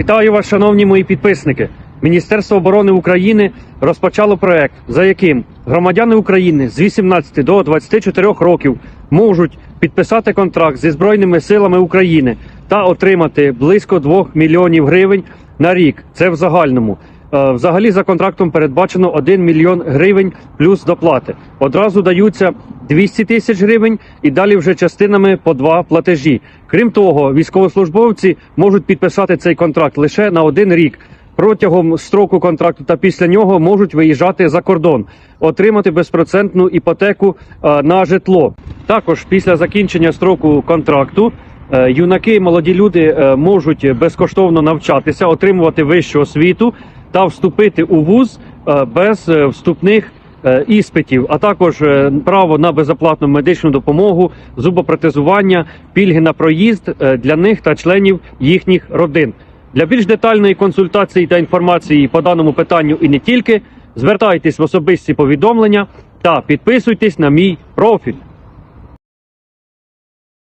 Вітаю вас, шановні мої підписники. Міністерство оборони України розпочало проект, за яким громадяни України з 18 до 24 років можуть підписати контракт зі збройними силами України та отримати близько 2 мільйонів гривень на рік. Це в загальному. Е, Взагалі за контрактом передбачено 1 мільйон гривень плюс доплати. Одразу даються 200 тисяч гривень і далі вже частинами по два платежі. Крім того, військовослужбовці можуть підписати цей контракт лише на один рік. Протягом строку контракту та після нього можуть виїжджати за кордон, отримати безпроцентну іпотеку е, на житло. Також після закінчення строку контракту е, юнаки, і молоді люди е, можуть безкоштовно навчатися, отримувати вищу освіту та вступити у вуз без вступних іспитів, а також е, право на безоплатну медичну допомогу, зубопротезування, пільги на проїзд е, для них та членів їхніх родин. Для більш детальної консультації та інформації по даному питанню і не тільки звертайтесь в особисті повідомлення та підписуйтесь на мій профіль.